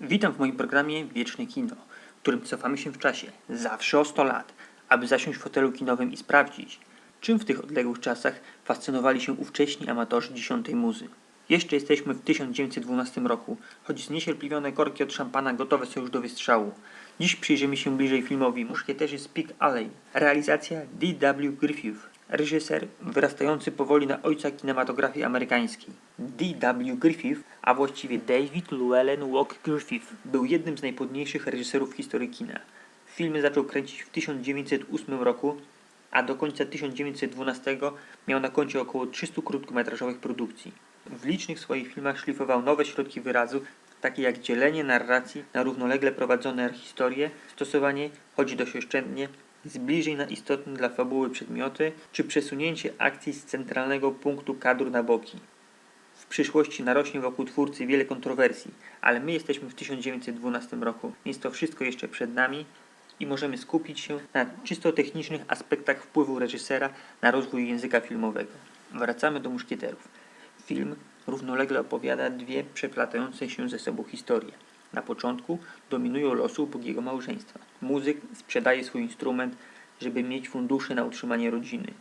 Witam w moim programie Wieczne Kino, w którym cofamy się w czasie, zawsze o 100 lat, aby zasiąść w fotelu kinowym i sprawdzić, czym w tych odległych czasach fascynowali się ówcześni amatorzy dziesiątej muzy. Jeszcze jesteśmy w 1912 roku, choć zniecierpliwione korki od szampana gotowe są już do wystrzału. Dziś przyjrzymy się bliżej filmowi Muszkieterzy z Pig Alley. Realizacja D.W. Griffith. Reżyser wyrastający powoli na ojca kinematografii amerykańskiej. D.W. Griffith, a właściwie David Llewellyn Walk Griffith, był jednym z najpłodniejszych reżyserów historii kina. Filmy zaczął kręcić w 1908 roku, a do końca 1912 miał na koncie około 300 krótkometrażowych produkcji. W licznych swoich filmach szlifował nowe środki wyrazu, takie jak dzielenie narracji na równolegle prowadzone historie, stosowanie, choć dość oszczędnie, zbliżeń na istotne dla fabuły przedmioty, czy przesunięcie akcji z centralnego punktu kadru na boki. Przyszłości narośnie wokół twórcy wiele kontrowersji, ale my jesteśmy w 1912 roku, więc to wszystko jeszcze przed nami i możemy skupić się na czysto technicznych aspektach wpływu reżysera na rozwój języka filmowego. Wracamy do muszkieterów. Film równolegle opowiada dwie przeplatające się ze sobą historie. Na początku dominują losy ubogiego małżeństwa. Muzyk sprzedaje swój instrument, żeby mieć fundusze na utrzymanie rodziny.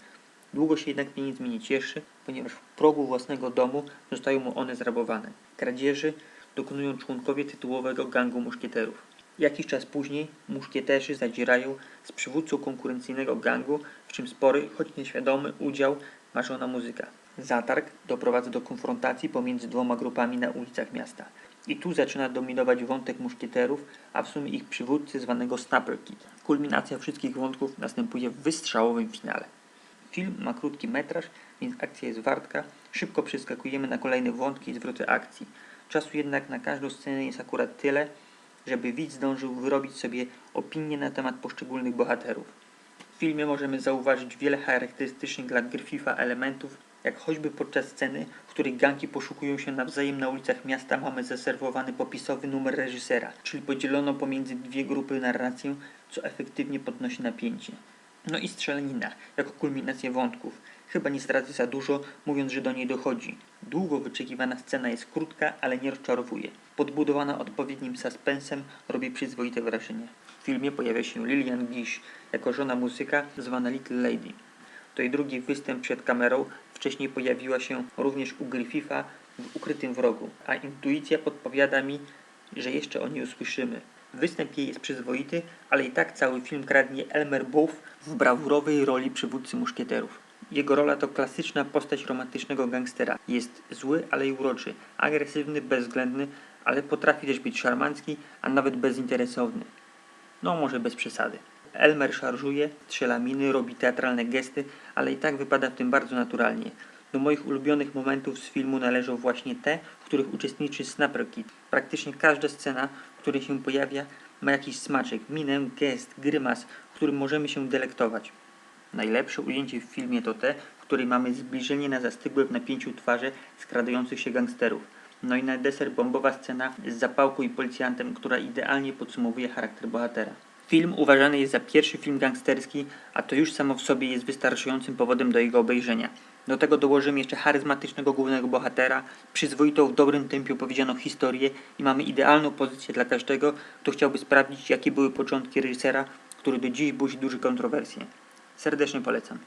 Długo się jednak pieniędzmi nie cieszy, ponieważ w progu własnego domu zostają mu one zrabowane. Kradzieży dokonują członkowie tytułowego gangu muszkieterów. Jakiś czas później muszkieterzy zadzierają z przywódcą konkurencyjnego gangu, w czym spory, choć nieświadomy udział ma żona muzyka. Zatarg doprowadza do konfrontacji pomiędzy dwoma grupami na ulicach miasta. I tu zaczyna dominować wątek muszkieterów, a w sumie ich przywódcy zwanego Snapper Kid. Kulminacja wszystkich wątków następuje w wystrzałowym finale. Film ma krótki metraż, więc akcja jest wartka. Szybko przeskakujemy na kolejne wątki i zwroty akcji. Czasu jednak na każdą scenę jest akurat tyle, żeby widz zdążył wyrobić sobie opinię na temat poszczególnych bohaterów. W filmie możemy zauważyć wiele charakterystycznych dla Griffitha elementów, jak choćby podczas sceny, w której ganki poszukują się nawzajem na ulicach miasta, mamy zaserwowany popisowy numer reżysera, czyli podzielono pomiędzy dwie grupy narrację, co efektywnie podnosi napięcie. No i strzelanina, jako kulminację wątków. Chyba nie zdradzę za dużo, mówiąc, że do niej dochodzi. Długo wyczekiwana scena jest krótka, ale nie rozczarowuje. Podbudowana odpowiednim suspensem robi przyzwoite wrażenie. W filmie pojawia się Lillian Gish jako żona muzyka zwana Little Lady. To jej drugi występ przed kamerą. Wcześniej pojawiła się również u Griffitha w Ukrytym Wrogu, a intuicja podpowiada mi, że jeszcze o niej usłyszymy. Występ jej jest przyzwoity, ale i tak cały film kradnie Elmer Booth w brawurowej roli przywódcy muszkieterów. Jego rola to klasyczna postać romantycznego gangstera. Jest zły, ale i uroczy, agresywny, bezwzględny, ale potrafi też być szarmancki, a nawet bezinteresowny. No może bez przesady. Elmer szarżuje, strzela miny, robi teatralne gesty, ale i tak wypada w tym bardzo naturalnie. Do moich ulubionych momentów z filmu należą właśnie te, w których uczestniczy Snapper Kid. Praktycznie każda scena, w której się pojawia, ma jakiś smaczek, minę, gest, grymas, którym możemy się delektować. Najlepsze ujęcie w filmie to te, w której mamy zbliżenie na zastygłe w napięciu twarze skradających się gangsterów. No i na deser bombowa scena z zapałką i policjantem, która idealnie podsumowuje charakter bohatera. Film uważany jest za pierwszy film gangsterski, a to już samo w sobie jest wystarczającym powodem do jego obejrzenia. Do tego dołożymy jeszcze charyzmatycznego głównego bohatera, przyzwoitą w dobrym tempie opowiedzianą historię i mamy idealną pozycję dla każdego, kto chciałby sprawdzić, jakie były początki reżysera, który do dziś budzi duże kontrowersje. Serdecznie polecam.